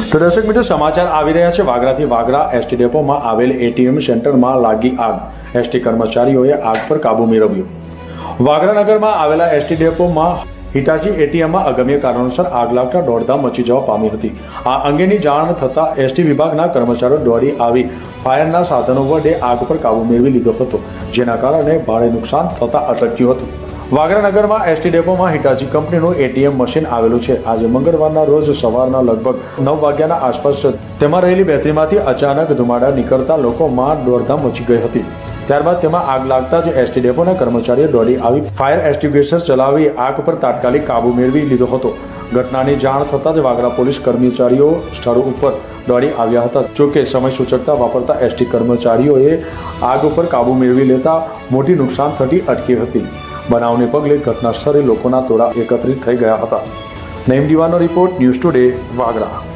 તો દર્શક મિત્રો, સમાચાર આવી રહ્યા છે. વાગરાથી વાગરા એસટી ડેપોમાં આવેલ એટીએમ સેન્ટરમાં લાગી આગ. એસટી કર્મચારીઓએ આગ પર કાબુ મેળવ્યો. વાગરા નગરમાં આવેલા એસટી ડેપોમાં હિટાચી એટીએમમાં અગમ્ય કારણોસર આગ લાગતા દોડધામ મચી જવા પામી હતી. આ અંગેની જાણ થતાં એસટી વિભાગના કર્મચારીઓ દોડી આવી. ફાયરના સાધનો વડે આગ પર કાબુ મેળવી લીધો હતો, જેના કારણે ભારે નુકસાન થતાં અટક્યું હતું. વાગરા નગરમાં એસટી ડેપોમાં હિટાચી કંપનીનું એટીએમ મશીન આવેલું છે. આજે મંગળવારના રોજ સવારના લગભગ નવ વાગ્યાના આસપાસ તેમાં રહેલી બેટરીમાંથી અચાનક ધુમાડા નીકળતા લોકોમાં દોડધામ મચી ગઈ હતી. ત્યારબાદ તેમાં આગ લાગતા જ એસટી ડેપોના કર્મચારીઓ દોડી આવી ફાયર એક્સ્ટિંગ્વિશર ચલાવી આગ પર તાત્કાલિક કાબુ મેળવી લીધો હતો. ઘટનાની જાણ થતાં જ વાગરા પોલીસ કર્મચારીઓ સ્થળ ઉપર દોડી આવ્યા હતા. જોકે સમય સૂચકતા વાપરતા એસટી કર્મચારીઓએ આગ ઉપર કાબુ મેળવી લેતા મોટી નુકસાન થતી અટકી હતી. બનાવને પગલે ઘટના સ્થળે લોકોના ટોળા એકત્રિત થઈ ગયા હતા. નઈમ દીવાનો રિપોર્ટ ન્યૂઝ ટુડે વાગરા